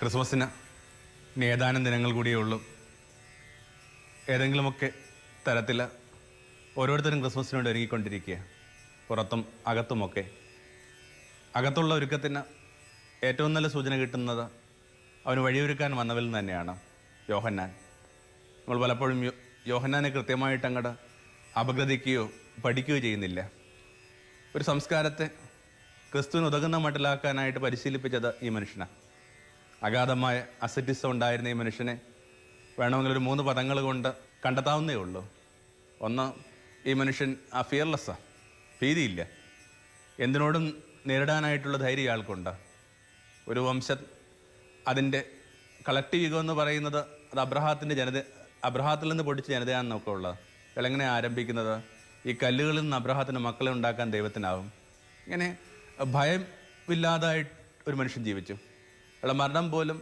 ക്രിസ്മസിന് ഏതാനും ദിനങ്ങൾ കൂടിയേ ഉള്ളൂ. ഏതെങ്കിലുമൊക്കെ തരത്തിൽ ഓരോരുത്തരും ക്രിസ്മസിന് വേണ്ടി ഒരുങ്ങിക്കൊണ്ടിരിക്കുക. പുറത്തും അകത്തുമൊക്കെ. അകത്തുള്ള ഒരുക്കത്തിന് ഏറ്റവും നല്ല സൂചന കിട്ടുന്നത് അവന് വഴിയൊരുക്കാൻ വന്നവരിൽ നിന്ന് തന്നെയാണ് യോഹന്നാൻ. നമ്മൾ പലപ്പോഴും യോഹന്നാനെ കൃത്യമായിട്ട് അങ്ങോട്ട് അപഗ്രഥിക്കുകയോ പഠിക്കുകയോ ചെയ്യുന്നില്ല. ഒരു സംസ്കാരത്തെ ക്രിസ്തുവിന് ഉതകുന്ന മട്ടിലാക്കാനായിട്ട് പരിശീലിപ്പിച്ചത് ഈ മനുഷ്യനാണ് അഗാധമായ അസറ്റിസം ഉണ്ടായിരുന്ന ഈ മനുഷ്യനെ വേണമെങ്കിൽ ഒരു മൂന്ന് പദങ്ങൾ കൊണ്ട് കണ്ടെത്താവുന്നേ ഉള്ളൂ. ഒന്ന് ഈ മനുഷ്യൻ ആ ഫിയർലെസ്സാണ് ഭീതിയില്ല. എന്തിനോടും നേരിടാനായിട്ടുള്ള ധൈര്യം ഇയാൾക്കുണ്ട്. ഒരു വംശ അതിന്റെ കളക്റ്റീവ് യുഗം എന്ന് പറയുന്നത് അത് അബ്രഹാത്തിന്റെ ജനത അബ്രഹാത്തിൽ നിന്ന് പൊടിച്ച ജനതയാണെന്നൊക്കെ ഉള്ളത്. ഇളങ്ങനെ ആരംഭിക്കുന്നത്? ഈ കല്ലുകളിൽ നിന്ന് അബ്രഹാത്തിന്റെ മക്കളെ ഉണ്ടാക്കാൻ ദൈവത്തിനാവും. ഇങ്ങനെ ഭയമില്ലാതായിട്ട് ഒരു മനുഷ്യൻ ജീവിച്ചു. അയാളുടെ മരണം പോലും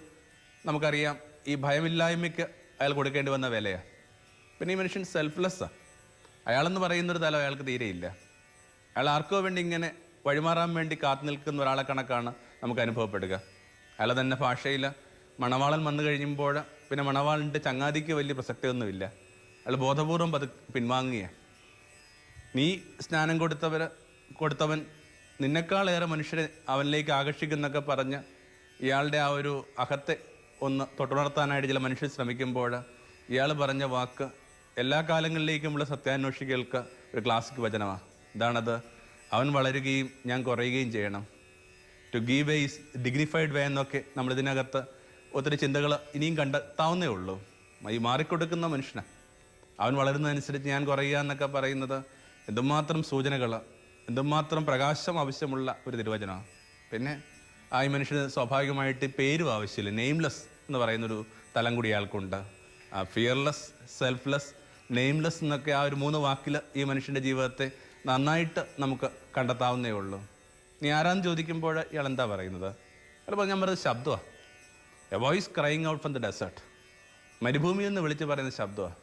നമുക്കറിയാം ഈ ഭയമില്ലായ്മയ്ക്ക് അയാൾ കൊടുക്കേണ്ടി വന്ന വിലയാണ് പിന്നെ ഈ മനുഷ്യൻ സെൽഫ്ലെസ്സാണ് അയാളെന്ന് പറയുന്നൊരു തലം അയാൾക്ക് തീരെയില്ല. അയാൾ ആർക്കോ വേണ്ടി ഇങ്ങനെ വഴിമാറാൻ വേണ്ടി കാത്തു നിൽക്കുന്ന ഒരാളെ കണക്കാണ് നമുക്ക് അനുഭവപ്പെടുക. അയാൾ തന്നെ ഭാഷയിൽ മണവാളൻ വന്നു കഴിയുമ്പോൾ പിന്നെ മണവാളിന്റെ ചങ്ങാതിക്ക് വലിയ പ്രസക്തിയൊന്നുമില്ല. അയാൾ ബോധപൂർവം പതു പിൻവാങ്ങുകയാണ് നീ സ്നാനം കൊടുത്തവർ കൊടുത്തവൻ നിന്നെക്കാളേറെ മനുഷ്യരെ അവനിലേക്ക് ആകർഷിക്കുന്നൊക്കെ പറഞ്ഞ് ഇയാളുടെ ആ ഒരു അകത്തെ ഒന്ന് തൊട്ടുണർത്താനായിട്ട് ചില മനുഷ്യർ ശ്രമിക്കുമ്പോൾ ഇയാൾ പറഞ്ഞ വാക്ക് എല്ലാ കാലങ്ങളിലേക്കുമുള്ള സത്യാന്വേഷികൾക്ക് ഒരു ക്ലാസിക് വചനമാണ് ഇതാണത്. അവൻ വളരുകയും ഞാൻ കുറയുകയും ചെയ്യണം. To give a is dignified way എന്നൊക്കെ നമ്മൾ ഇതിനകത്ത് ഒത്തിരി ചിന്തകൾ ഇനിയും കണ്ടെത്താവുന്നേ ഉള്ളൂ. ഈ മാറിക്കൊടുക്കുന്ന മനുഷ്യനാണ് അവൻ വളരുന്നതനുസരിച്ച് ഞാൻ കുറയുക എന്നൊക്കെ പറയുന്നത് എന്തുമാത്രം സൂചനകൾ എന്തുമാത്രം പ്രകാശം ആവശ്യമുള്ള ഒരു തിരുവചനമാണ് പിന്നെ ആ ഈ മനുഷ്യന് സ്വാഭാവികമായിട്ട് പേരും ആവശ്യമില്ല. നെയിംലെസ് എന്ന് പറയുന്നൊരു തലം കൂടി അയാൾക്കുണ്ട്. ഫിയർലെസ് സെൽഫ്ലെസ് നെയിംലെസ് എന്നൊക്കെ ആ ഒരു മൂന്ന് വാക്കിൽ ഈ മനുഷ്യന്റെ ജീവിതത്തെ നന്നായിട്ട് നമുക്ക് കണ്ടെത്താവുന്നേ ഉള്ളൂ. നീ ആരാന്ന് ചോദിക്കുമ്പോൾ ഇയാൾ എന്താ പറയുന്നത്? അയാൾ പറഞ്ഞാൽ പറയുന്നത് ശബ്ദമാണ് a voice crying out from the desert മരുഭൂമിയിൽ എന്ന് വിളിച്ച് പറയുന്ന ശബ്ദമാണ്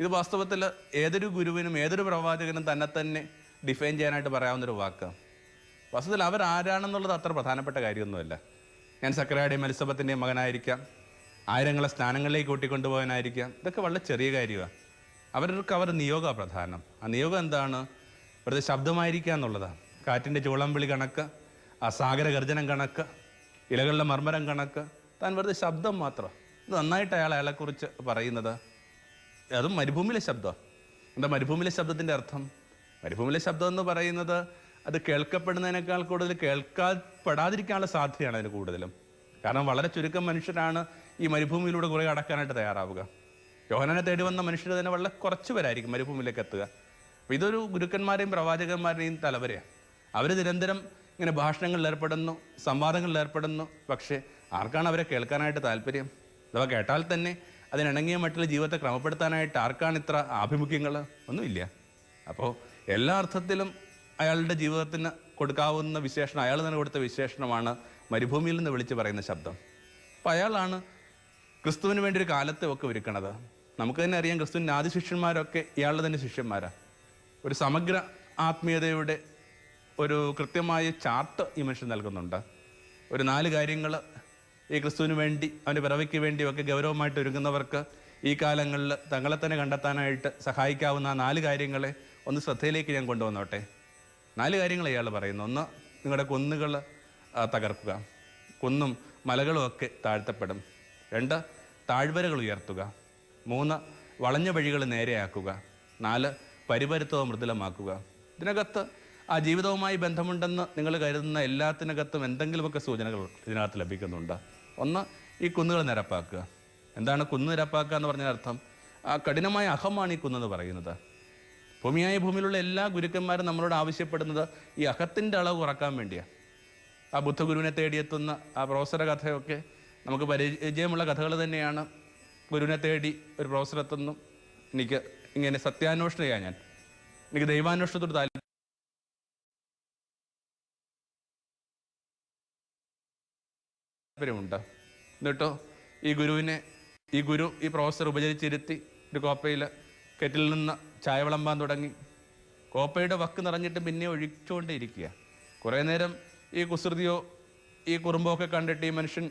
ഇത് വാസ്തവത്തിൽ ഏതൊരു ഗുരുവിനും ഏതൊരു പ്രവാചകനും തന്നെ തന്നെ ഡിഫൈൻ ചെയ്യാനായിട്ട് പറയാവുന്നൊരു വാക്കാണ് വാസ്തവത്തിൽ അവരാരാണെന്നുള്ളത് അത്ര പ്രധാനപ്പെട്ട കാര്യമൊന്നുമല്ല. ഞാൻ സക്രയുടെയും എലിസബത്തിന്റെയും മകനായിരിക്കാം. ആയിരങ്ങളെ സ്ഥാനങ്ങളിലേക്ക് കൂട്ടിക്കൊണ്ടുപോകാനായിരിക്കാം. ഇതൊക്കെ വളരെ ചെറിയ കാര്യമാണ്. അവർക്ക് അവരുടെ നിയോഗമാണ് പ്രധാനം. ആ നിയോഗം എന്താണ്? വെറുതെ ശബ്ദമായിരിക്കുക എന്നുള്ളതാണ് കാറ്റിന്റെ ചൂളംവിളി കണക്ക് ആ സാഗര ഗർജനം കണക്ക് ഇലകളുടെ മർമ്മരം കണക്ക്. താൻ വെറുതെ ശബ്ദം മാത്രം. ഇത് നന്നായിട്ട് അയാൾ അയാളെക്കുറിച്ച് പറയുന്നത്. അതും മരുഭൂമിയിലെ ശബ്ദമാണ്. എന്താ മരുഭൂമിയിലെ ശബ്ദത്തിന്റെ അർത്ഥം? മരുഭൂമിയിലെ ശബ്ദം എന്ന് പറയുന്നത് അത് കേൾക്കപ്പെടുന്നതിനേക്കാൾ കൂടുതൽ കേൾക്കാപ്പെടാതിരിക്കാനുള്ള സാധ്യതയാണ് അതിന് കൂടുതലും. കാരണം വളരെ ചുരുക്കം മനുഷ്യരാണ് ഈ മരുഭൂമിയിലൂടെ കുറേ അടക്കാനായിട്ട് തയ്യാറാവുക. യോഹനനെ തേടി വന്ന മനുഷ്യർ തന്നെ വളരെ കുറച്ച് പേരായിരിക്കും മരുഭൂമിയിലേക്ക് എത്തുക. അപ്പോൾ ഇതൊരു ഗുരുക്കന്മാരെയും പ്രവാചകന്മാരുടെയും തലവരെയാണ്. അവർ നിരന്തരം ഇങ്ങനെ ഭാഷണങ്ങളിൽ ഏർപ്പെടുന്നു സംവാദങ്ങളിൽ ഏർപ്പെടുന്നു. പക്ഷേ ആർക്കാണ് അവരെ കേൾക്കാനായിട്ട് താല്പര്യം? അഥവാ കേട്ടാൽ തന്നെ അതിനിണങ്ങിയ മറ്റുള്ള ജീവിതത്തെ ക്രമപ്പെടുത്താനായിട്ട് ആർക്കാണ് ഇത്ര ആഭിമുഖ്യങ്ങൾ ഒന്നുമില്ല. അപ്പോൾ എല്ലാ അർത്ഥത്തിലും അയാളുടെ ജീവിതത്തിന് കൊടുക്കാവുന്ന വിശേഷണം അയാൾ തന്നെ കൊടുത്ത വിശേഷണമാണ് മരുഭൂമിയിൽ നിന്ന് വിളിച്ച് പറയുന്ന ശബ്ദം. അപ്പം അയാളാണ് ക്രിസ്തുവിന് വേണ്ടി ഒരു കാലത്തെ ഒക്കെ ഒരുക്കണത്. നമുക്ക് തന്നെ അറിയാം ക്രിസ്തുവിന്റെ ആദ്യ ശിഷ്യന്മാരൊക്കെ ഇയാളുടെ തന്നെ ശിഷ്യന്മാരാണ് ഒരു സമഗ്ര ആത്മീയതയുടെ ഒരു കൃത്യമായ ചാർട്ട് ഈ മനുഷ്യൻ നൽകുന്നുണ്ട്. ഒരു നാല് കാര്യങ്ങൾ ഈ ക്രിസ്തുവിന് വേണ്ടി അവന്റെ പിറവയ്ക്ക് വേണ്ടിയൊക്കെ ഗൗരവമായിട്ട് ഒരുങ്ങുന്നവർക്ക് ഈ കാലങ്ങളിൽ തങ്ങളെ തന്നെ കണ്ടെത്താനായിട്ട് സഹായിക്കാവുന്ന നാല് കാര്യങ്ങളെ ഒന്ന് ശ്രദ്ധയിലേക്ക് ഞാൻ കൊണ്ടുവന്നോട്ടെ. നാല് കാര്യങ്ങൾ ഇയാൾ പറയുന്നു. ഒന്ന് നിങ്ങളുടെ കുന്നുകൾ തകർക്കുക. കുന്നും മലകളും ഒക്കെ താഴ്ത്തപ്പെടും. രണ്ട് താഴ്വരകൾ ഉയർത്തുക. മൂന്ന് വളഞ്ഞ വഴികൾ നേരെയാക്കുക. നാല് പരിപരുത്തവും മൃദുലമാക്കുക. ഇതിനകത്ത് ആ ജീവിതവുമായി ബന്ധമുണ്ടെന്ന് നിങ്ങൾ കരുതുന്ന എല്ലാത്തിനകത്തും എന്തെങ്കിലുമൊക്കെ സൂചനകൾ ഇതിനകത്ത് ലഭിക്കുന്നുണ്ട്. ഒന്ന് ഈ കുന്നുകൾ നിരപ്പാക്കുക. എന്താണ് കുന്ന് നിരപ്പാക്കുക എന്ന് പറഞ്ഞ അർത്ഥം ആ കഠിനമായ അഹമാണ് ഈ കുന്നെന്ന് പറയുന്നത്. ഭൂമിയായ ഭൂമിയിലുള്ള എല്ലാ ഗുരുക്കന്മാരും നമ്മളോട് ആവശ്യപ്പെടുന്നത് ഈ അഹത്തിന്റെ അളവ് കുറയ്ക്കാൻ വേണ്ടിയാണ് ആ ബുദ്ധഗുരുവിനെ തേടിയെത്തുന്ന ആ പ്രൊഫസറുടെ കഥയൊക്കെ നമുക്ക് പരിചയമുള്ള കഥകൾ തന്നെയാണ്. ഗുരുവിനെ തേടി ഒരു പ്രൊഫസറെത്തുന്നു എനിക്ക് ഇങ്ങനെ സത്യാന്വേഷണം ചെയ്യാൻ ഞാൻ. എനിക്ക് ദൈവാന്വേഷണത്തോട് താല്പര്യം. താല്പര്യമുണ്ട്. എന്നിട്ടോ ഈ ഗുരുവിനെ ഈ ഗുരു ഈ പ്രൊഫസർ ഉപചരിച്ചിരുത്തി ഒരു കോപ്പയിൽ കെറ്റിൽ നിന്ന് ചായ വിളമ്പാൻ തുടങ്ങി. കോപ്പയുടെ വക്ക് നിറഞ്ഞിട്ട് പിന്നെ ഒഴിച്ചുകൊണ്ടേ ഇരിക്കുക കുറേ നേരം ഈ കുസൃതിയോ ഈ കുറുമ്പോ ഒക്കെ കണ്ടിട്ട് ഈ മനുഷ്യൻ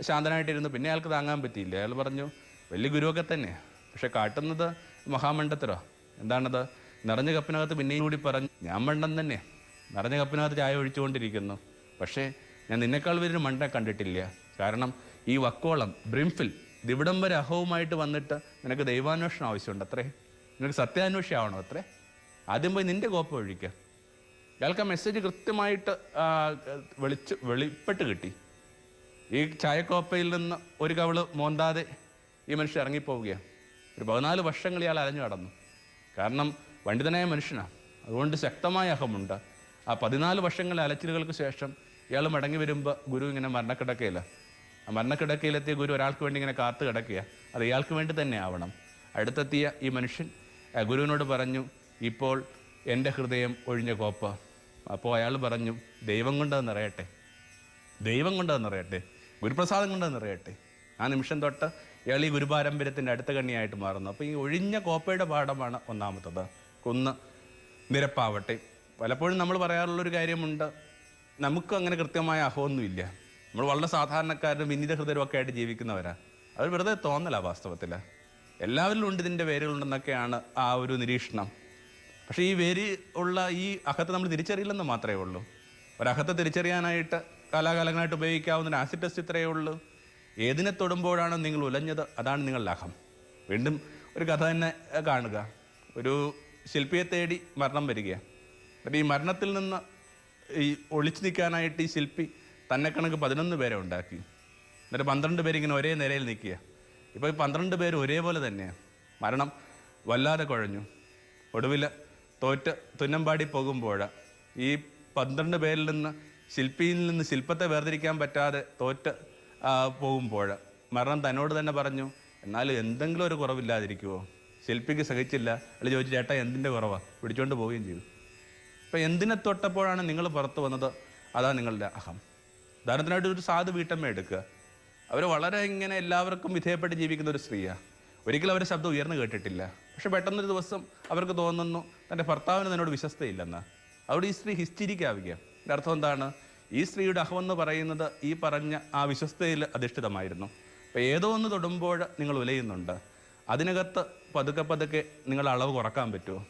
ശാന്തനായിട്ടിരുന്നു. പിന്നെ അയാൾക്ക് താങ്ങാൻ പറ്റിയില്ല. അയാൾ പറഞ്ഞു വലിയ ഗുരുവൊക്കെ തന്നെ പക്ഷെ കാട്ടുന്നത് മഹാമണ്ഡത്തിലോ എന്താണത്? നിറഞ്ഞ കപ്പിനകത്ത് പിന്നെയും കൂടി പറഞ്ഞു ഞാൻ മണ്ടൻ തന്നെ നിറഞ്ഞ കപ്പിനകത്ത് ചായ ഒഴിച്ചുകൊണ്ടിരിക്കുന്നു. പക്ഷേ ഞാൻ നിന്നെക്കാൾ വലിയൊരു മണ്ടനെ കണ്ടിട്ടില്ല. കാരണം ഈ വക്കോളം ബ്രിംഫിൽ ദിവിടംബരഹവുമായിട്ട് വന്നിട്ട് നിനക്ക് ദൈവാന്വേഷണം ആവശ്യമുണ്ട്. അത്രേ. നിനക്ക് സത്യാന്വേഷി ആവണം അത്രേ? ആദ്യം പോയി നിന്റെ കോപ്പ ഒഴിക്കുക ഇയാൾക്ക് ആ മെസ്സേജ് കൃത്യമായിട്ട് വെളിച്ച് വെളിപ്പെട്ട് കിട്ടി. ഈ ചായക്കോപ്പയിൽ നിന്ന് ഒരു കവൾ മോന്താതെ ഈ മനുഷ്യൻ ഇറങ്ങിപ്പോവുകയാണ് ഒരു പതിനാല് വർഷങ്ങൾ ഇയാൾ അലഞ്ഞു കടന്നു കാരണം പണ്ഡിതനായ മനുഷ്യനാണ് അതുകൊണ്ട് ശക്തമായ അഹമുണ്ട്. ആ പതിനാല് വർഷങ്ങളെ അലച്ചിലുകൾക്ക് ശേഷം ഇയാൾ മടങ്ങി വരുമ്പോൾ ഗുരു ഇങ്ങനെ മരണക്കിടക്കയില്ല ആ മരണക്കിടക്കയിലെത്തിയ ഗുരു ഒരാൾക്ക് വേണ്ടി ഇങ്ങനെ കാത്തു കിടക്കുക അത് ഇയാൾക്ക് വേണ്ടി തന്നെ ആവണം. അടുത്തെത്തിയ ഈ മനുഷ്യൻ ഗുരുവിനോട് പറഞ്ഞു ഇപ്പോൾ എന്റെ ഹൃദയം ഒഴിഞ്ഞ കോപ്പ. അപ്പോൾ അയാൾ പറഞ്ഞു ദൈവം കൊണ്ടത് നിറയട്ടെ ദൈവം കൊണ്ടത് നിറയട്ടെ ഗുരുപ്രസാദം കൊണ്ടത് ആ നിമിഷം തൊട്ട് ഇയാൾ ഈ ഗുരുപാരമ്പര്യത്തിന്റെ അടുത്ത കണ്ണിയായിട്ട് മാറുന്നു. അപ്പോൾ ഈ ഒഴിഞ്ഞ കോപ്പയുടെ പാഠമാണ് ഒന്നാമത്തത്. കുന്ന് നിരപ്പാവട്ടെ. പലപ്പോഴും നമ്മൾ പറയാറുള്ളൊരു കാര്യമുണ്ട് നമുക്ക് അങ്ങനെ കൃത്യമായ അഹമൊന്നുമില്ല നമ്മൾ വളരെ സാധാരണക്കാരും വിനീത ഹൃദയമൊക്കെ ആയിട്ട് ജീവിക്കുന്നവരാണ് അത് വെറുതെ തോന്നല വാസ്തവത്തിൽ എല്ലാവരിലും ഉണ്ട് ഇതിന്റെ വേരുകളുണ്ടെന്നൊക്കെയാണ് ആ ഒരു നിരീക്ഷണം. പക്ഷേ ഈ വേര് ഉള്ള ഈ അഹത്തെ നമ്മൾ തിരിച്ചറിയില്ലെന്ന് മാത്രമേ ഉള്ളൂ. ഒരഹത്തെ തിരിച്ചറിയാനായിട്ട് കാലാകാലങ്ങളായിട്ട് ഉപയോഗിക്കാവുന്ന ഒരു ആസിഡ് ടെസ്റ്റ് ഇത്രയേ ഉള്ളൂ. ഏതിനെ തൊടുമ്പോഴാണ് നിങ്ങൾ ഉലഞ്ഞത്? അതാണ് നിങ്ങളുടെ അഹം വീണ്ടും ഒരു കഥ തന്നെ കാണുക. ഒരു ശില്പിയെ തേടി മരണം വരികയാണ് അപ്പം ഈ മരണത്തിൽ നിന്ന് ഈ ഒളിച്ചു നിൽക്കാനായിട്ട് ഈ ശില്പി തന്നെ കണക്ക് പതിനൊന്ന് പേരെ ഉണ്ടാക്കി. എന്നിട്ട് പന്ത്രണ്ട് പേരിങ്ങനെ ഒരേ നിലയിൽ നിൽക്കുക. ഇപ്പോൾ ഈ പന്ത്രണ്ട് പേര് ഒരേപോലെ തന്നെയാണ് മരണം വല്ലാതെ കുഴഞ്ഞു. ഒടുവിൽ തോറ്റ് തുന്നമ്പാടി പോകുമ്പോൾ ഈ പന്ത്രണ്ട് പേരിൽ നിന്ന് ശില്പിയിൽ നിന്ന് ശില്പത്തെ വേർതിരിക്കാൻ പറ്റാതെ തോറ്റ് പോകുമ്പോൾ മരണം തന്നോട് തന്നെ പറഞ്ഞു എന്നാലും എന്തെങ്കിലും ഒരു കുറവില്ലാതിരിക്കുമോ ശില്പിക്ക് സഹിച്ചില്ല. അല്ല ചോദിച്ചു ചേട്ടാ എന്തിന്റെ കുറവാണ് പിടിച്ചുകൊണ്ട് പോവുകയും ചെയ്തു. ഇപ്പം എന്തിനെ തൊട്ടപ്പോഴാണ് നിങ്ങൾ പുറത്ത് വന്നത്? അതാണ് നിങ്ങളുടെ അഹം. ഉദാഹരണത്തിനായിട്ട് ഒരു സാധു വീട്ടമ്മ എടുക്കുക. അവർ വളരെ ഇങ്ങനെ എല്ലാവർക്കും വിധേയപ്പെട്ട് ജീവിക്കുന്ന ഒരു സ്ത്രീയാണ് ഒരിക്കലും അവരുടെ ശബ്ദം ഉയർന്നു കേട്ടിട്ടില്ല. പക്ഷെ പെട്ടെന്നൊരു ദിവസം അവർക്ക് തോന്നുന്നു തന്റെ ഭർത്താവിന് തന്നോട് വിശ്വസ്തയില്ലെന്ന്. അവിടെ ഈ സ്ത്രീ ഹിസ്റ്റീരിക്കാവുക എന്റെ അർത്ഥം എന്താണ്? ഈ സ്ത്രീയുടെ അഹം എന്ന് പറയുന്നത് ഈ പറഞ്ഞ ആ വിശ്വസ്തയിൽ അധിഷ്ഠിതമായിരുന്നു. അപ്പോൾ ഏതോ ഒന്ന് തൊടുമ്പോൾ നിങ്ങൾ ഉലയുന്നുണ്ട്. അതിനകത്ത് പതുക്കെ പതുക്കെ നിങ്ങൾ അളവ് കുറയ്ക്കാൻ പറ്റുമോ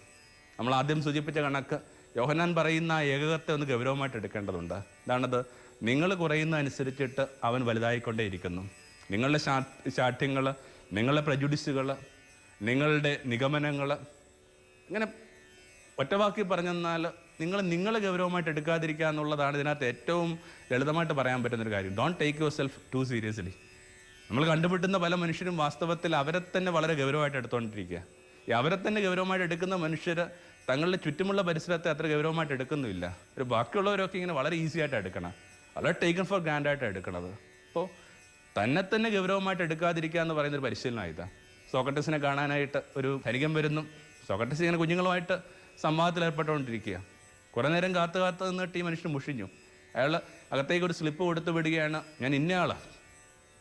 നമ്മൾ ആദ്യം സൂചിപ്പിച്ച കണക്ക് യോഹനാൻ പറയുന്ന ആ ഏകകത്തെ ഒന്ന് ഗൗരവമായിട്ട് എടുക്കേണ്ടതുണ്ട്. ഇതാണത്. നിങ്ങൾ കുറയുന്ന അനുസരിച്ചിട്ട് അവൻ വലുതായിക്കൊണ്ടേയിരിക്കുന്നു. നിങ്ങളുടെ ശാ ശാഠ്യങ്ങൾ നിങ്ങളുടെ പ്രജുഡിസുകൾ നിങ്ങളുടെ നിഗമനങ്ങൾ ഇങ്ങനെ ഒറ്റവാക്കി പറഞ്ഞെന്നാൽ നിങ്ങൾ നിങ്ങൾ ഗൗരവമായിട്ട് എടുക്കാതിരിക്കുക എന്നുള്ളതാണ് ഇതിനകത്ത് ഏറ്റവും ലളിതമായിട്ട് പറയാൻ പറ്റുന്നൊരു കാര്യം. Don't take yourself too seriously നമ്മൾ കണ്ടുപിട്ടുന്ന പല മനുഷ്യരും വാസ്തവത്തിൽ അവരെ തന്നെ വളരെ ഗൗരവമായിട്ട് എടുത്തുകൊണ്ടിരിക്കുക. ഈ അവരെ തന്നെ ഗൗരവമായിട്ട് എടുക്കുന്ന മനുഷ്യർ തങ്ങളുടെ ചുറ്റുമുള്ള പരിസരത്തെ അത്ര ഗൗരവമായിട്ട് എടുക്കുന്നില്ല ഒരു ബാക്കിയുള്ളവരൊക്കെ ഇങ്ങനെ വളരെ ഈസി ആയിട്ട് എടുക്കണം. വളരെ ടേക്കൺ ഫോർ ഗ്രാൻഡ് ആയിട്ട് എടുക്കണത്. അപ്പോൾ തന്നെ തന്നെ ഗൗരവമായിട്ട് എടുക്കാതിരിക്കുക എന്ന് പറയുന്നൊരു ഒരു പരിശീലനം ഇതാ സോക്രട്ടീസിനെ കാണാനായിട്ട് ഒരു ധനികൻ വരുന്നു. സോക്രട്ടസ് ഇങ്ങനെ കുഞ്ഞുങ്ങളുമായിട്ട് സംവാദത്തിൽ ഏർപ്പെട്ടുകൊണ്ടിരിക്കുക കുറേ നേരം കാത്തു കാത്ത് നിന്നിട്ട് ഈ മനുഷ്യൻ മുഷിഞ്ഞു. അയാൾ അകത്തേക്ക് ഒരു സ്ലിപ്പ് കൊടുത്തു വിടുകയാണ്. ഞാൻ ഇന്നയാളാണ്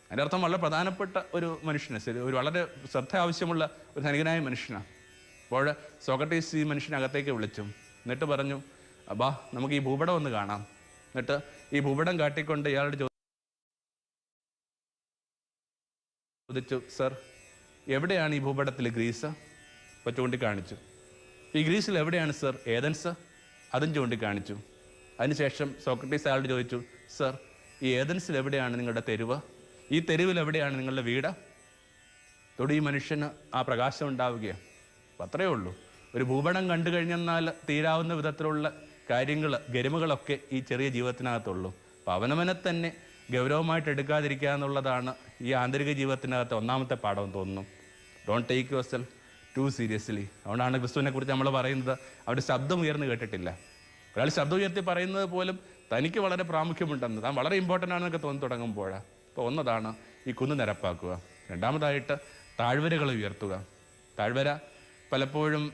അതിന്റെ അർത്ഥം വളരെ പ്രധാനപ്പെട്ട ഒരു മനുഷ്യന്. ശരി ഒരു വളരെ ശ്രദ്ധ ആവശ്യമുള്ള ഒരു ധനികനായ മനുഷ്യനാണ് അപ്പോൾ സോക്രട്ടീസ് ഈ മനുഷ്യനെ അകത്തേക്ക് വിളിച്ചു. എന്നിട്ട് പറഞ്ഞു ബാ നമുക്ക് ഈ ഭൂപടം ഒന്ന് കാണാം. എന്നിട്ട് ഈ ഭൂപടം കാട്ടിക്കൊണ്ട് ഇയാളുടെ ചോദിച്ചു സർ എവിടെയാണ് ഈ ഭൂപടത്തിൽ ഗ്രീസ്? അപ്പോൾ ചൂണ്ടിക്കാണിച്ചു. ഈ ഗ്രീസിൽ എവിടെയാണ് സർ? ഏതൻസ് അതും ചൂണ്ടിക്കാണിച്ചു. അതിനുശേഷം സോക്രട്ടീസ് അയാളോട് ചോദിച്ചു സർ ഈ ഏതൻസിൽ എവിടെയാണ് നിങ്ങളുടെ തെരുവ്? ഈ തെരുവിൽ എവിടെയാണ് നിങ്ങളുടെ വീട്? തൊടി ഈ മനുഷ്യന് ആ പ്രകാശം ഉണ്ടാവുകയാണ് അത്രയേ ഉള്ളൂ. ഒരു ഭൂപടം കണ്ടു കഴിഞ്ഞെന്നാൽ തീരാവുന്ന വിധത്തിലുള്ള കാര്യങ്ങൾ ഗരിമകളൊക്കെ ഈ ചെറിയ ജീവിതത്തിനകത്തുള്ളൂ. അപ്പം അവനവനെ തന്നെ ഗൗരവമായിട്ട് എടുക്കാതിരിക്കുക എന്നുള്ളതാണ് ഈ ആന്തരിക ജീവിതത്തിനകത്ത് ഒന്നാമത്തെ പാഠം തോന്നുന്നു. Don't take yourself too seriously അതുകൊണ്ടാണ് ക്രിസ്തുവിനെ കുറിച്ച് നമ്മൾ പറയുന്നത്. അവരുടെ ശബ്ദം ഉയർന്നു കേട്ടിട്ടില്ല. ഒരാൾ ശബ്ദം ഉയർത്തി പറയുന്നത് പോലും തനിക്ക് വളരെ പ്രാമുഖ്യമുണ്ടെന്ന്. താൻ വളരെ ഇമ്പോർട്ടന്റ് ആണെന്നൊക്കെ തോന്നി തുടങ്ങുമ്പോഴാണ് അപ്പോൾ ഒന്നതാണ് ഈ കുന്ന് നിരപ്പാക്കുക. രണ്ടാമതായിട്ട് താഴ്വരകൾ ഉയർത്തുക. താഴ്വര പലപ്പോഴും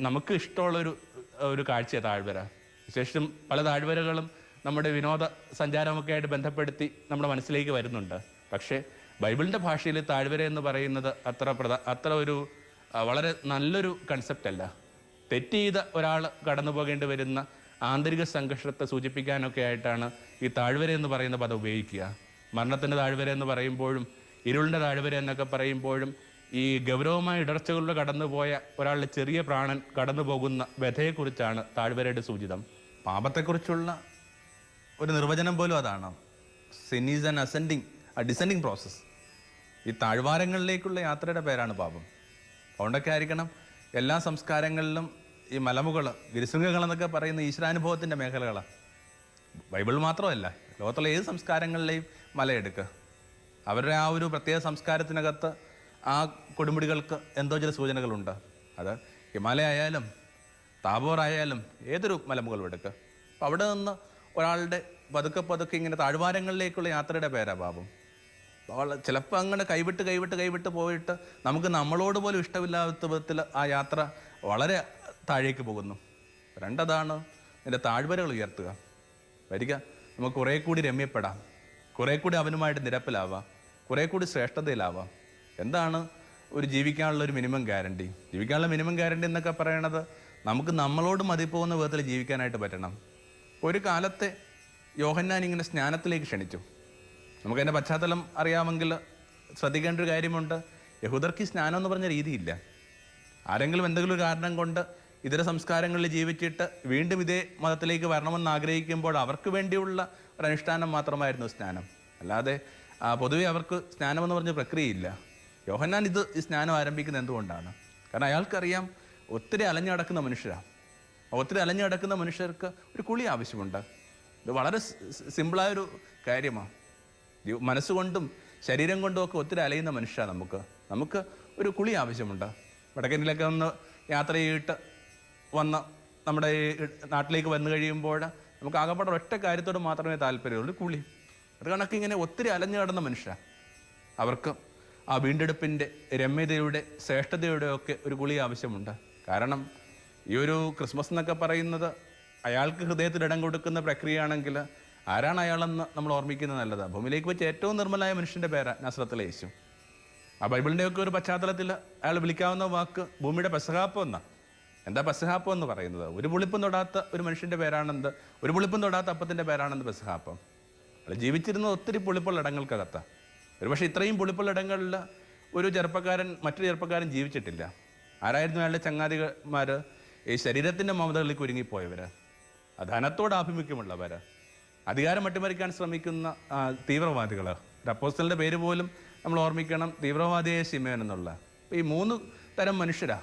നമുക്ക് ഇഷ്ടമുള്ളൊരു ഒരു കാഴ്ചയാണ് താഴ്വര. വിശേഷം പല താഴ്വരകളും നമ്മുടെ വിനോദ സഞ്ചാരമൊക്കെ ആയിട്ട് ബന്ധപ്പെടുത്തി നമ്മുടെ മനസ്സിലേക്ക് വരുന്നുണ്ട്. പക്ഷേ ബൈബിളിന്റെ ഭാഷയിൽ താഴ്വര എന്ന് പറയുന്നത് അത്ര പ്രധാ അത്ര ഒരു വളരെ നല്ലൊരു കൺസെപ്റ്റ് അല്ല. തെറ്റ് ചെയ്ത ഒരാൾ കടന്നു പോകേണ്ടി വരുന്ന ആന്തരിക സംഘർഷത്തെ സൂചിപ്പിക്കാനൊക്കെ ആയിട്ടാണ് ഈ താഴ്വര എന്ന് പറയുന്ന പദം ഉപയോഗിക്കുക. മരണത്തിന്റെ താഴ്വര എന്ന് പറയുമ്പോഴും ഇരുളിന്റെ താഴ്വര എന്നൊക്കെ പറയുമ്പോഴും ഈ ഗൗരവമായ ഇടർച്ചകളിലൂടെ കടന്നുപോയ ഒരാളുടെ ചെറിയ പ്രാണൻ കടന്നു പോകുന്ന വ്യഥയെക്കുറിച്ചാണ് താഴ്വരയുടെ സൂചിതം. പാപത്തെക്കുറിച്ചുള്ള ഒരു നിർവചനം പോലും അതാണ്. Sin is an ascending descending process ഈ താഴ്വാരങ്ങളിലേക്കുള്ള യാത്രയുടെ പേരാണ് പാപം. അതുകൊണ്ടൊക്കെ ആയിരിക്കണം എല്ലാ സംസ്കാരങ്ങളിലും ഈ മലമുകൾ ഗിരിശൃംഗങ്ങൾ എന്നൊക്കെ പറയുന്ന ഈശ്വരാനുഭവത്തിന്റെ മേഖലകളാണ് ബൈബിൾ മാത്രമല്ല ലോകത്തുള്ള ഏത് സംസ്കാരങ്ങളിലെയും മലയെടുക്കുക അവരുടെ ആ ഒരു പ്രത്യേക സംസ്കാരത്തിനകത്ത് ആ കൊടുമുടികൾക്ക് എന്തോ ചില സൂചനകളുണ്ട്. അത് ഹിമാലയ ആയാലും താബോർ ആയാലും ഏതൊരു മലമുകളും എടുക്കുക അപ്പം അവിടെ നിന്ന് ഒരാളുടെ പതുക്കെ പതുക്കെ ഇങ്ങനെ താഴ്വാരങ്ങളിലേക്കുള്ള യാത്രയുടെ പേരാ പാപം ചിലപ്പോൾ അങ്ങനെ കൈവിട്ട് കൈവിട്ട് കൈവിട്ട് പോയിട്ട് നമുക്ക് നമ്മളോട് പോലും ഇഷ്ടമില്ലാത്ത വിധത്തിൽ ആ യാത്ര വളരെ താഴേക്ക് പോകുന്നു. രണ്ടതാണ് എന്റെ താഴ്വരകൾ ഉയർത്തുക. വരിക നമുക്ക് കുറേ കൂടി രമ്യപ്പെടാം. കുറേ കൂടി അവനുമായിട്ട് നിരപ്പിലാവാം. കുറേ കൂടി ശ്രേഷ്ഠതയിലാവാം. എന്താണ് ഒരു ജീവിക്കാനുള്ള ഒരു മിനിമം ഗ്യാരണ്ടി? ജീവിക്കാനുള്ള മിനിമം ഗ്യാരണ്ടി എന്നൊക്കെ പറയണത് നമുക്ക് നമ്മളോട് മതിപ്പോകുന്ന വിധത്തിൽ ജീവിക്കാനായിട്ട് പറ്റണം. ഒരു കാലത്തെ യോഹന്നാൻ ഇങ്ങനെ സ്നാനത്തിലേക്ക് ക്ഷണിച്ചു. നമുക്കതിന്റെ പശ്ചാത്തലം അറിയാമെങ്കിൽ ശ്രദ്ധിക്കേണ്ട ഒരു കാര്യമുണ്ട്. യഹൂദർക്ക് സ്നാനം എന്ന് പറഞ്ഞ രീതിയില്ല. ആരെങ്കിലും എന്തെങ്കിലും ഒരു കാരണം കൊണ്ട് ഇതര സംസ്കാരങ്ങളിൽ ജീവിച്ചിട്ട് വീണ്ടും ഇതേ മതത്തിലേക്ക് വരണമെന്ന് ആഗ്രഹിക്കുമ്പോൾ അവർക്ക് വേണ്ടിയുള്ള ഒരു അനുഷ്ഠാനം മാത്രമായിരുന്നു സ്നാനം. അല്ലാതെ പൊതുവെ അവർക്ക് സ്നാനം എന്ന് പറഞ്ഞ പ്രക്രിയയില്ല. യോഹന്നാൻ ഇത് സ്നാനം ആരംഭിക്കുന്നത് എന്തുകൊണ്ടാണ്? കാരണം അയാൾക്കറിയാം ഒത്തിരി അലഞ്ഞു നടക്കുന്ന മനുഷ്യരാണ് ഒത്തിരി അലഞ്ഞു നടക്കുന്ന മനുഷ്യർക്ക് ഒരു കുളി ആവശ്യമുണ്ട്. ഇത് വളരെ സിമ്പിളായൊരു കാര്യമാണ് മനസ്സുകൊണ്ടും ശരീരം കൊണ്ടും ഒക്കെ ഒത്തിരി അലയുന്ന മനുഷ്യരാണ് നമുക്ക്. നമുക്ക് ഒരു കുളി ആവശ്യമുണ്ട്. വടക്കനിലൊക്കെ ഒന്ന് യാത്ര ചെയ്തിട്ട് വന്ന് നമ്മുടെ ഈ നാട്ടിലേക്ക് വന്നു കഴിയുമ്പോൾ നമുക്ക് ആകപ്പാടെ ഒറ്റ കാര്യത്തോട് മാത്രമേ താല്പര്യമുള്ളൂ കുളി. അത് കണക്ക് ഇങ്ങനെ ഒത്തിരി അലഞ്ഞു കിടന്ന മനുഷ്യരാണ് അവർക്ക് ആ വീണ്ടെടുപ്പിന്റെ രമ്യതയുടെ ശ്രേഷ്ഠതയുടെ ഒക്കെ ഒരു കുളി ആവശ്യമുണ്ട്. കാരണം ഈ ഒരു ക്രിസ്മസ് എന്നൊക്കെ പറയുന്നത് അയാൾക്ക് ഹൃദയത്തിൽ ഇടം കൊടുക്കുന്ന പ്രക്രിയയാണെങ്കിൽ ആരാണ് അയാളെന്ന് നമ്മൾ ഓർമ്മിക്കുന്നത് നല്ലതാണ് ഭൂമിയിലേക്ക് വെച്ച് ഏറ്റവും നിർമ്മലായ മനുഷ്യന്റെ പേരാണ് നസ്രത്തിലെ യേശു. ആ ബൈബിളിന്റെയൊക്കെ ഒരു പശ്ചാത്തലത്തിൽ അയാൾ വിളിക്കാവുന്ന വാക്ക് ഭൂമിയുടെ പെസഹാപ്പം എന്നാണ് എന്താ പെസഹാപ്പം എന്ന് പറയുന്നത്? ഒരു പുളിപ്പും തൊടാത്ത ഒരു മനുഷ്യന്റെ പേരാണെന്ത്? ഒരു പുളിപ്പും തൊടാത്ത അപ്പത്തിന്റെ പേരാണെന്ത് പെസഹാപ്പം? അയാൾ ജീവിച്ചിരുന്ന ഒത്തിരി പുളിപ്പുള്ള ഇടങ്ങൾക്കകത്താണ് ഒരുപക്ഷെ ഇത്രയും പുളിപ്പുള്ള ഇടങ്ങളിൽ ഒരു ചെറുപ്പക്കാരൻ മറ്റൊരു ചെറുപ്പക്കാരൻ ജീവിച്ചിട്ടില്ല. ആരായിരുന്നു അയാളുടെ ചങ്ങാതിമാർ ഈ ശരീരത്തിന്റെ മമതകളിലേക്ക് ഒരുങ്ങിപ്പോയവർ ധനത്തോട് ആഭിമുഖ്യമുള്ളവർ അധികാരം അട്ടിമറിക്കാൻ ശ്രമിക്കുന്ന തീവ്രവാദികൾ അപ്പോസ്റ്റലിന്റെ പേര് പോലും നമ്മൾ ഓർമ്മിക്കണം തീവ്രവാദിയായ ശിമയൻ എന്നുള്ള. ഈ മൂന്ന് തരം മനുഷ്യരാ.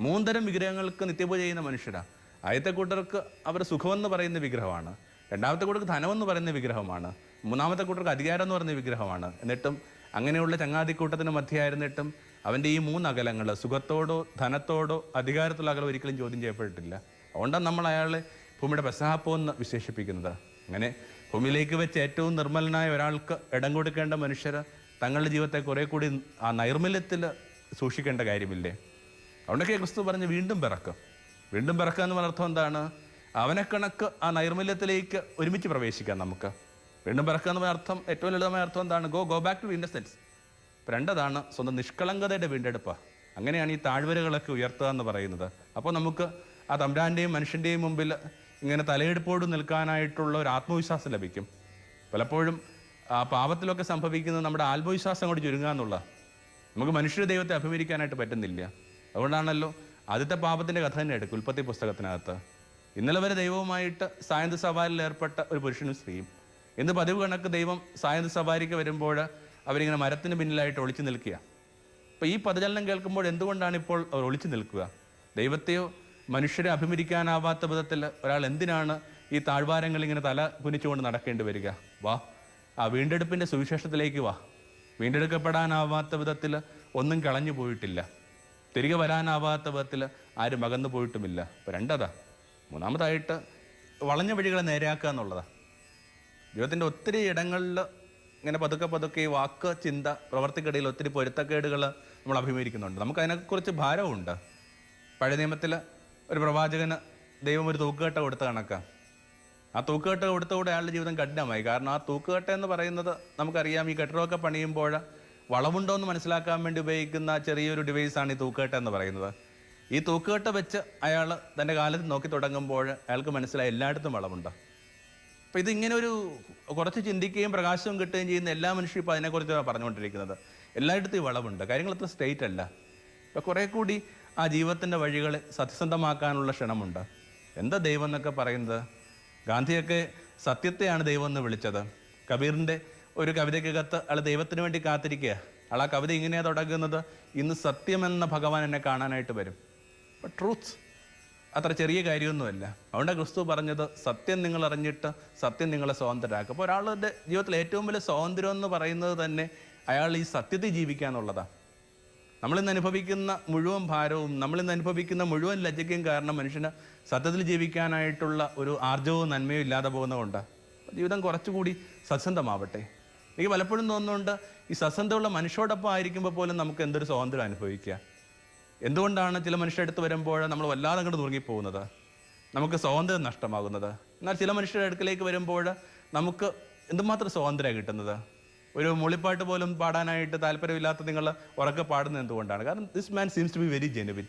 മൂന്ന് തരം വിഗ്രഹങ്ങൾക്ക് നിത്യപൂജ ചെയ്യുന്ന മനുഷ്യരാ. ആദ്യത്തെ കൂട്ടർക്ക് അവർ സുഖമെന്ന് പറയുന്ന വിഗ്രഹമാണ്. രണ്ടാമത്തെ കൂട്ടർക്ക് ധനമെന്ന് പറയുന്ന വിഗ്രഹമാണ്. മൂന്നാമത്തെ കൂട്ടർക്ക് അധികാരം എന്ന് പറയുന്ന വിഗ്രഹമാണ്. എന്നിട്ടും അങ്ങനെയുള്ള ചങ്ങാതിക്കൂട്ടത്തിന് മധ്യയായിരുന്നിട്ടും അവന്റെ ഈ മൂന്ന് അകലങ്ങൾ സുഖത്തോടോ ധനത്തോടോ അധികാരത്തിലോ അകലം ഒരിക്കലും ചോദ്യം ചെയ്യപ്പെട്ടിട്ടില്ല. അതുകൊണ്ടാണ് നമ്മൾ അയാളെ ഭൂമിയുടെ പെസഹാപ്പോ എന്ന് വിശേഷിപ്പിക്കുന്നത്. അങ്ങനെ ഭൂമിയിലേക്ക് വെച്ച് ഏറ്റവും നിർമ്മലനായ ഒരാൾക്ക് ഇടം കൊടുക്കേണ്ട മനുഷ്യർ തങ്ങളുടെ ജീവിതത്തെ കുറെ കൂടി ആ നൈർമല്യത്തിൽ സൂക്ഷിക്കേണ്ട കാര്യമില്ലേ? അതുകൊണ്ടൊക്കെ ക്രിസ്തു പറഞ്ഞ് വീണ്ടും പിറക്കും. വീണ്ടും പിറക്കുക എന്ന് പറഞ്ഞ അർത്ഥം എന്താണ്? അവനെ കണക്ക് ആ നൈർമല്യത്തിലേക്ക് ഒരുമിച്ച് പ്രവേശിക്കാം നമുക്ക്. വീണ്ടും പിറക്കുക എന്ന് പറഞ്ഞ അർത്ഥം ഏറ്റവും ലളിതമായ അർത്ഥം എന്താണ്? Go go back to innocence രണ്ടതാണ് സ്വന്തം നിഷ്കളങ്കതയുടെ വീണ്ടെടുപ്പ്. അങ്ങനെയാണ് ഈ താഴ്വരകളൊക്കെ ഉയർത്തുക എന്ന് പറയുന്നത്. അപ്പോൾ നമുക്ക് ആ തമ്പുരാന്റെയും മനുഷ്യന്റെയും മുമ്പിൽ ഇങ്ങനെ തലയെടുപ്പോട് നിൽക്കാനായിട്ടുള്ള ഒരു ആത്മവിശ്വാസം ലഭിക്കും. പലപ്പോഴും ആ പാപത്തിലൊക്കെ സംഭവിക്കുന്നത് നമ്മുടെ ആത്മവിശ്വാസം കൊണ്ട് ചുരുങ്ങുക എന്നുള്ള. നമുക്ക് മനുഷ്യ ദൈവത്തെ അഭിമുഖിക്കാനായിട്ട് പറ്റുന്നില്ല. അതുകൊണ്ടാണല്ലോ ആദ്യത്തെ പാപത്തിന്റെ കഥ തന്നെ എടുക്കും ഉൽപ്പത്തി പുസ്തകത്തിനകത്ത്. ഇന്നലെ വരെ ദൈവവുമായിട്ട് സായന്ത സവാരിയിൽ ഏർപ്പെട്ട ഒരു പുരുഷനും സ്ത്രീയും. ഇന്ന് പതിവ് കണക്ക് ദൈവം സായന്ത സവാരിക്ക് വരുമ്പോൾ അവരിങ്ങനെ മരത്തിന് പിന്നിലായിട്ട് ഒളിച്ചു നിൽക്കുക. അപ്പോൾ ഈ പദചലനം കേൾക്കുമ്പോൾ എന്തുകൊണ്ടാണ് ഇപ്പോൾ അവർ ഒളിച്ചു നിൽക്കുക? ദൈവത്തെയോ മനുഷ്യരെ അഭിമുഖിക്കാനാവാത്ത വിധത്തിൽ ഒരാൾ എന്തിനാണ് ഈ താഴ്വാരങ്ങൾ ഇങ്ങനെ തല കുനിച്ചുകൊണ്ട് നടക്കേണ്ടി വരിക? വാ ആ വീണ്ടെടുപ്പിന്റെ സുവിശേഷത്തിലേക്ക് വാ. വീണ്ടെടുക്കപ്പെടാനാവാത്ത വിധത്തിൽ ഒന്നും കളഞ്ഞു പോയിട്ടില്ല. തിരികെ വരാനാവാത്ത വിധത്തിൽ ആരും അകന്നു പോയിട്ടുമില്ല. അപ്പോൾ രണ്ടതാ. മൂന്നാമതായിട്ട് വളഞ്ഞ വഴികളെ നേരെയാക്കുക എന്നുള്ളതാണ് ജീവിതത്തിന്റെ ഒത്തിരി ഇടങ്ങളിൽ ഇങ്ങനെ പതുക്കെ പതുക്കെ ഈ വാക്ക് ചിന്ത പ്രവർത്തിക്കിടയിൽ ഒത്തിരി പൊരുത്തക്കേടുകൾ നമ്മൾ അഭിമുഖീകരിക്കുന്നുണ്ട്. നമുക്ക് അതിനെക്കുറിച്ച് ഭാരമുണ്ട് പഴയ നിയമത്തിൽ ഒരു പ്രവാചകന് ദൈവം ഒരു തൂക്കുകെട്ട കൊടുത്ത കണക്ക്. ആ തൂക്കുകെട്ട കൊടുത്തുകൂടെ അയാളുടെ ജീവിതം കഠിനമായി. കാരണം ആ തൂക്കുകെട്ട എന്ന് പറയുന്നത് നമുക്കറിയാം ഈ കെട്ടിടമൊക്കെ പണിയുമ്പോൾ വളവുണ്ടോ എന്ന് മനസ്സിലാക്കാൻ വേണ്ടി ഉപയോഗിക്കുന്ന ചെറിയൊരു ഡിവൈസാണ് ഈ തൂക്കുകെട്ട എന്ന് പറയുന്നത്. ഈ തൂക്കുകെട്ട വെച്ച് അയാൾ തന്റെ കാലത്ത് നോക്കി തുടങ്ങുമ്പോൾ അയാൾക്ക് മനസ്സിലായി എല്ലായിടത്തും വളവുണ്ട്. അപ്പോൾ ഇതിങ്ങനെ ഒരു കുറച്ച് ചിന്തിക്കുകയും പ്രകാശവും കിട്ടുകയും ചെയ്യുന്ന എല്ലാ മനുഷ്യരും ഇപ്പോൾ അതിനെക്കുറിച്ചാണ് പറഞ്ഞുകൊണ്ടിരിക്കുന്നത്. എല്ലായിടത്തും വളവുണ്ട്. കാര്യങ്ങൾ അത്ര സ്റ്റേറ്റ് അല്ല. ഇപ്പോൾ കുറേ കൂടി ആ ജീവിതത്തിന്റെ വഴികൾ സത്യസന്ധമാക്കാനുള്ള ക്ഷണമുണ്ട്. എന്താ ദൈവം എന്നൊക്കെ പറയുന്നത്? ഗാന്ധിയൊക്കെ സത്യത്തെയാണ് ദൈവം എന്ന് വിളിച്ചത്. കബീറിന്റെ ഒരു കവിതയ്ക്കകത്ത് ആൾ ദൈവത്തിന് വേണ്ടി കാത്തിരിക്കുക. ആൾ ആ കവിത ഇങ്ങനെയാണ് തുടങ്ങുന്നത്? ഇന്ന് സത്യമെന്ന ഭഗവാൻ എന്നെ കാണാനായിട്ട് വരും. ട്രൂത്ത് അത്ര ചെറിയ കാര്യമൊന്നുമല്ല. അതുകൊണ്ട് ക്രിസ്തു പറഞ്ഞത് സത്യം നിങ്ങൾ അറിഞ്ഞിട്ട് സത്യം നിങ്ങളെ സ്വതന്ത്രരാക്കും. അപ്പോൾ ഒരാളുടെ ജീവിതത്തിൽ ഏറ്റവും വലിയ സ്വാതന്ത്ര്യം എന്ന് പറയുന്നത് തന്നെ അയാൾ ഈ സത്യത്തിൽ ജീവിക്കുക എന്നുള്ളതാണ് നമ്മളിന്ന് അനുഭവിക്കുന്ന മുഴുവൻ ഭാരവും നമ്മളിന്ന് അനുഭവിക്കുന്ന മുഴുവൻ ലജ്ജയ്ക്കും കാരണം മനുഷ്യന് സത്യത്തിൽ ജീവിക്കാനായിട്ടുള്ള ഒരു ആർജവും നന്മയും ഇല്ലാതെ പോകുന്നതുകൊണ്ട് ജീവിതം കുറച്ചുകൂടി സത്സന്ധമാവട്ടെ. എനിക്ക് പലപ്പോഴും തോന്നുന്നുണ്ട് ഈ സത്സന്ധമുള്ള മനുഷ്യരോടൊപ്പം ആയിരിക്കുമ്പോൾ പോലും നമുക്ക് എന്തൊരു സ്വാതന്ത്ര്യം അനുഭവിക്കുക എന്തുകൊണ്ടാണ് ചില മനുഷ്യരുടെ വരുമ്പോൾ നമ്മൾ വല്ലാതെ അങ്ങോട്ട് നുറുങ്ങിപ്പോകുന്നത് നമുക്ക് സ്വാതന്ത്ര്യം നഷ്ടമാകുന്നത്. എന്നാൽ ചില മനുഷ്യരുടെ അടുക്കലേക്ക് വരുമ്പോൾ നമുക്ക് എന്തുമാത്രം സ്വാതന്ത്ര്യം കിട്ടുന്നത്? ഒരു മൂളിപ്പാട്ട് പോലും പാടാനായിട്ട് താല്പര്യമില്ലാത്ത നിങ്ങൾ ഉറക്കെ പാടുന്നത് എന്തുകൊണ്ടാണ്? കാരണം this man seems to be very genuine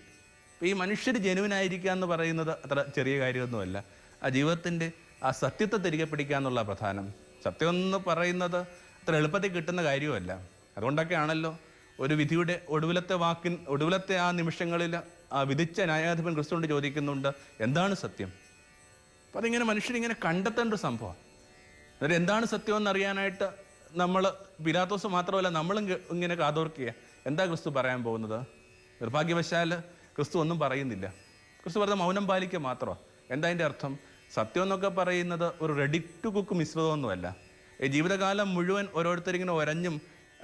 അപ്പോൾ ഈ മനുഷ്യർ ജെനുവിൻ ആയിരിക്കുക എന്ന് പറയുന്നത് അത്ര ചെറിയ കാര്യമൊന്നുമല്ല. ആ ജീവിതത്തിന്റെ ആ സത്യത്തെ തിരികെ പിടിക്കുക എന്നുള്ള പ്രധാനം. സത്യം എന്ന് പറയുന്നത് അത്ര എളുപ്പത്തിൽ കിട്ടുന്ന കാര്യമല്ല. അതുകൊണ്ടൊക്കെയാണല്ലോ ഒരു വിധിയുടെ ഒടുവിലത്തെ വാക്കിൻ ഒടുവിലത്തെ ആ നിമിഷങ്ങളിൽ ആ വിധിച്ച ന്യായാധിപൻ ക്രിസ്തുണ്ട് ചോദിക്കുന്നുണ്ട് എന്താണ് സത്യം? അപ്പം അതിങ്ങനെ മനുഷ്യരിങ്ങനെ കണ്ടെത്തേണ്ട ഒരു സംഭവം. എന്നിട്ട് എന്താണ് സത്യം എന്നറിയാനായിട്ട് നമ്മൾ പിലാത്തോസ് മാത്രമല്ല നമ്മളും ഇങ്ങനെ കാതോർക്കുക. എന്താ ക്രിസ്തു പറയാൻ പോകുന്നത്? നിർഭാഗ്യവശാൽ ക്രിസ്തു ഒന്നും പറയുന്നില്ല. ക്രിസ്തു പറഞ്ഞ മൗനം പാലിക്കുക മാത്രമാണ് എന്താ അതിന്റെ അർത്ഥം? സത്യം എന്നൊക്കെ പറയുന്നത് ഒരു റെഡി ടു കുക്ക് മിശ്രിതമൊന്നുമല്ല. ഈ ജീവിതകാലം മുഴുവൻ ഓരോരുത്തരിങ്ങനെ ഒരഞ്ഞും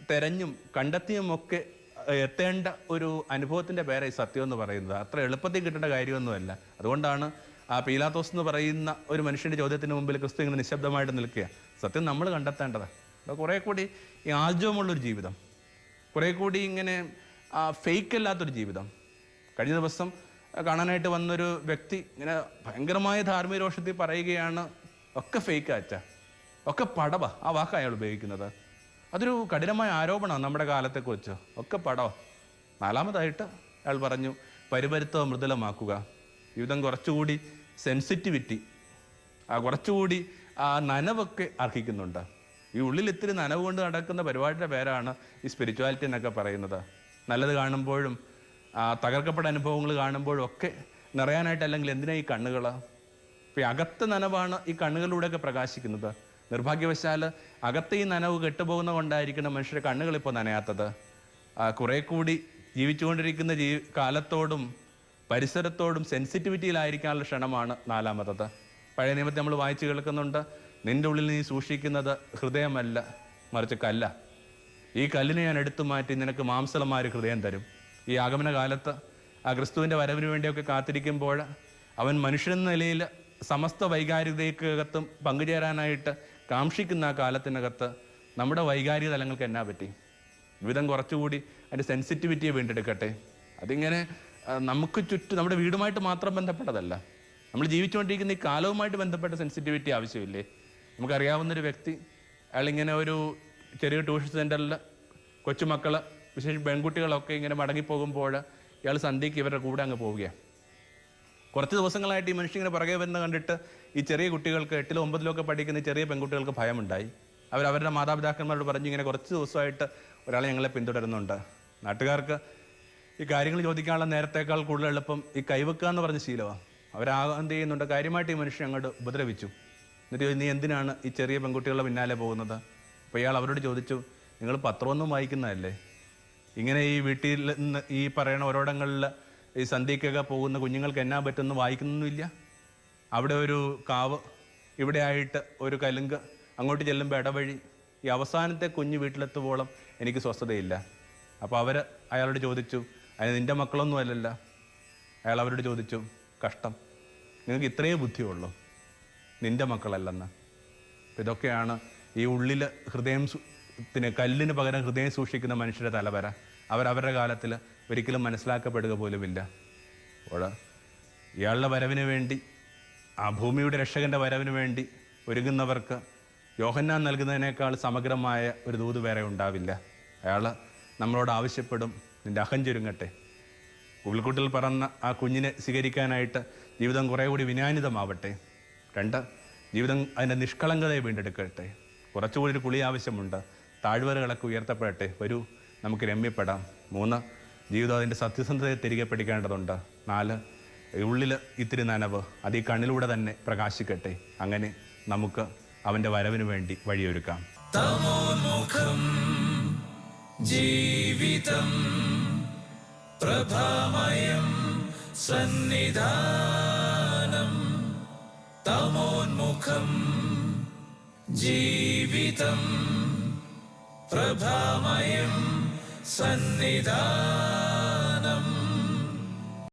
തെരഞ്ഞും കണ്ടെത്തിയും ഒക്കെ എത്തേണ്ട ഒരു അനുഭവത്തിന്റെ പേരായി സത്യം എന്ന് പറയുന്നത്. അത്ര എളുപ്പത്തിൽ കിട്ടേണ്ട കാര്യമൊന്നുമല്ല. അതുകൊണ്ടാണ് ആ പീലാത്തോസ് എന്ന് പറയുന്ന ഒരു മനുഷ്യന്റെ ചോദ്യത്തിന് മുമ്പിൽ ക്രിസ്തു ഇങ്ങനെ നിശബ്ദമായിട്ട് നിൽക്കുക. സത്യം നമ്മൾ കണ്ടെത്തേണ്ടതാണ് കുറേ കൂടി ഈ ആർജവമുള്ളൊരു ജീവിതം. കുറേ കൂടി ഇങ്ങനെ ഫേക്ക് അല്ലാത്തൊരു ജീവിതം. കഴിഞ്ഞ ദിവസം കാണാനായിട്ട് വന്നൊരു വ്യക്തി ഇങ്ങനെ ഭയങ്കരമായ ധാർമ്മിക രോഷത്തിൽ പറയുകയാണ് ഒക്കെ ഫേക്ക് അച്ഛ ഒക്കെ പടവ. ആ വാക്ക് അയാൾ ഉപയോഗിക്കുന്നത്. അതൊരു കഠിനമായ ആരോപണമാണ് നമ്മുടെ കാലത്തെക്കുറിച്ച്. ഒക്കെ പടോ? നാലാമതായിട്ട് അയാൾ പറഞ്ഞു പരിപരുത്തം മൃദുലമാക്കുക. ജീവിതം കുറച്ചുകൂടി സെൻസിറ്റിവിറ്റി കുറച്ചുകൂടി ആ നനവൊക്കെ അർഹിക്കുന്നുണ്ട്. ഈ ഉള്ളിൽ ഇത്തിരി നനവ് കൊണ്ട് നടക്കുന്ന പരിപാടിയുടെ പേരാണ് ഈ സ്പിരിച്വാലിറ്റി എന്നൊക്കെ പറയുന്നത്. നല്ലത് കാണുമ്പോഴും തകർക്കപ്പെട്ട അനുഭവങ്ങൾ കാണുമ്പോഴും ഒക്കെ നിറയാനായിട്ട് അല്ലെങ്കിൽ എന്തിനാണ് ഈ കണ്ണുകൾ അപ്പോൾ ഈ അകത്ത് നനവാണ് ഈ കണ്ണുകളിലൂടെയൊക്കെ പ്രകാശിക്കുന്നത്. നിർഭാഗ്യവശാൽ അകത്ത് ഈ നനവ് കെട്ടുപോകുന്ന കൊണ്ടായിരിക്കണം മനുഷ്യരുടെ കണ്ണുകൾ ഇപ്പോൾ നനയാത്തത്. കുറേ കൂടി ജീവിച്ചുകൊണ്ടിരിക്കുന്ന ജീ കാലത്തോടും പരിസരത്തോടും സെൻസിറ്റിവിറ്റിയിലായിരിക്കാനുള്ള ക്ഷണമാണ് നാലാമത്തത്. പഴയ നിയമത്തെ നമ്മൾ വായിച്ചു കേൾക്കുന്നുണ്ട്. നിന്റെ ഉള്ളിൽ നീ സൂക്ഷിക്കുന്നത് ഹൃദയമല്ല മറിച്ച് കല്ല. ഈ കല്ലിനെ ഞാൻ എടുത്തു മാറ്റി നിനക്ക് മാംസളമായ ഹൃദയം തരും. ഈ ആഗമന കാലത്ത് ആ ക്രിസ്തുവിന്റെ വരവിന് വേണ്ടിയൊക്കെ കാത്തിരിക്കുമ്പോൾ അവൻ മനുഷ്യൻ നിലയിൽ സമസ്ത വൈകാരികതയ്ക്കകത്തും പങ്കുചേരാനായിട്ട് കാക്ഷിക്കുന്ന ആ കാലത്തിനകത്ത് നമ്മുടെ വൈകാരിക തലങ്ങൾക്ക് എന്നാ പറ്റി? വിധം കുറച്ചുകൂടി അതിന്റെ സെൻസിറ്റിവിറ്റിയെ വീണ്ടെടുക്കട്ടെ. അതിങ്ങനെ നമുക്ക് ചുറ്റും നമ്മുടെ വീടുമായിട്ട് മാത്രം ബന്ധപ്പെട്ടതല്ല. നമ്മൾ ജീവിച്ചുകൊണ്ടിരിക്കുന്ന ഈ കാലവുമായിട്ട് ബന്ധപ്പെട്ട സെൻസിറ്റിവിറ്റി ആവശ്യമില്ലേ? നമുക്കറിയാവുന്നൊരു വ്യക്തി അയാളിങ്ങനെ ഒരു ചെറിയ ട്യൂഷൻ സെന്ററിൽ കൊച്ചുമക്കൾ വിശേഷം പെൺകുട്ടികളൊക്കെ ഇങ്ങനെ മടങ്ങിപ്പോകുമ്പോൾ ഇയാൾ സന്ധ്യയ്ക്ക് ഇവരുടെ കൂടെ അങ്ങ് പോവുകയാണ്. കുറച്ച് ദിവസങ്ങളായിട്ട് ഈ മനുഷ്യനെ പുറകെ വരുന്ന കണ്ടിട്ട് ഈ ചെറിയ കുട്ടികൾക്ക് എട്ടിലോ ഒമ്പതിലോ ഒക്കെ പഠിക്കുന്ന ചെറിയ പെൺകുട്ടികൾക്ക് ഭയമുണ്ടായി. അവർ അവരുടെ മാതാപിതാക്കന്മാരോട് പറഞ്ഞു ഇങ്ങനെ കുറച്ച് ദിവസമായിട്ട് ഒരാളെ ഞങ്ങളെ പിന്തുടരുന്നുണ്ട്. നാട്ടുകാർക്ക് ഈ കാര്യങ്ങൾ ചോദിക്കാനുള്ള നേരത്തേക്കാൾ കൂടുതൽ എളുപ്പം ഈ കൈവെക്കുക എന്ന് പറഞ്ഞ ശീലമാണ് അവരാ എന്ത് ചെയ്യുന്നുണ്ട്? കാര്യമായിട്ട് ഈ മനുഷ്യൻ അങ്ങോട്ട് ഉപദ്രവിച്ചു. എന്നിട്ട് നീ എന്തിനാണ് ഈ ചെറിയ പെൺകുട്ടികളുടെ പിന്നാലെ പോകുന്നത്? അപ്പോൾ ഇയാൾ അവരോട് ചോദിച്ചു നിങ്ങൾ പത്രമൊന്നും വായിക്കുന്നതല്ലേ? ഇങ്ങനെ ഈ വീട്ടിൽ നിന്ന് ഈ പറയുന്ന ഓരോടങ്ങളിൽ ഈ സന്ധ്യക്കൊക്കെ പോകുന്ന കുഞ്ഞുങ്ങൾക്ക് എന്നാ പറ്റുമെന്ന് വായിക്കുന്നൊന്നുമില്ല. അവിടെ ഒരു കാവ് ഇവിടെ ആയിട്ട് ഒരു കലുങ്ക് അങ്ങോട്ട് ചെല്ലുമ്പോൾ ഇടവഴി. ഈ അവസാനത്തെ കുഞ്ഞ് വീട്ടിലെത്തുവോളം എനിക്ക് സ്വസ്ഥതയില്ല. അപ്പോൾ അവർ അയാളോട് ചോദിച്ചു അതിന് നിന്റെ മക്കളൊന്നും അല്ലല്ല? അയാൾ അവരോട് ചോദിച്ചു കഷ്ടം. നിങ്ങൾക്ക് ഇത്രയേ ബുദ്ധിയുള്ളൂ. നിന്റെ മക്കളല്ലെന്ന്. അപ്പം ഇതൊക്കെയാണ് ഈ ഉള്ളിൽ ഹൃദയം ത്തിന് കല്ലിന് പകരം ഹൃദയം സൂക്ഷിക്കുന്ന മനുഷ്യരുടെ തലവര. അവരവരുടെ കാലത്തിൽ ഒരിക്കലും മനസ്സിലാക്കപ്പെടുക പോലുമില്ല. ഓടാ. ഇയാളുടെ വരവിന് വേണ്ടി ആ ഭൂമിയുടെ രക്ഷകന്റെ വരവിന് വേണ്ടി ഒരുങ്ങുന്നവർക്ക് യോഹന്നാൻ നൽകുന്നതിനേക്കാൾ സമഗ്രമായ ഒരു ദൂത് വേറെ ഉണ്ടാവില്ല. അയാൾ നമ്മളോട് ആവശ്യപ്പെടും നിന്റെ അഹം ചുരുങ്ങട്ടെ ഉൾക്കൂട്ടിൽ പറന്ന ആ കുഞ്ഞിനെ സ്വീകരിക്കാനായിട്ട് ജീവിതം കുറേ കൂടി വിനാനിതമാവട്ടെ. രണ്ട് ജീവിതം അതിന്റെ നിഷ്കളങ്കതയെ വീണ്ടെടുക്കട്ടെ. കുറച്ചുകൂടി ഒരു കുളി ആവശ്യമുണ്ട്. താഴ്വരകളൊക്കെ ഉയർത്തപ്പെടട്ടെ. വരൂ നമുക്ക് രമ്യപ്പെടാം. മൂന്ന് ജീവിതം അതിന്റെ സത്യസന്ധതയെ തിരികെ പിടിക്കേണ്ടതുണ്ട്. നാല് ഉള്ളിൽ ഇത്തിരി നനവ് അത് ഈ കണ്ണിലൂടെ തന്നെ പ്രകാശിക്കട്ടെ. അങ്ങനെ നമുക്ക് അവന്റെ വരവിന് വേണ്ടി വഴിയൊരുക്കാം. തമോന്മുഖം ജീവിതം പ്രഭാമയം സന്നിധാനം. തമോന്മുഖം ജീവിതം പ്രഭാമയം സന്നിധാനം.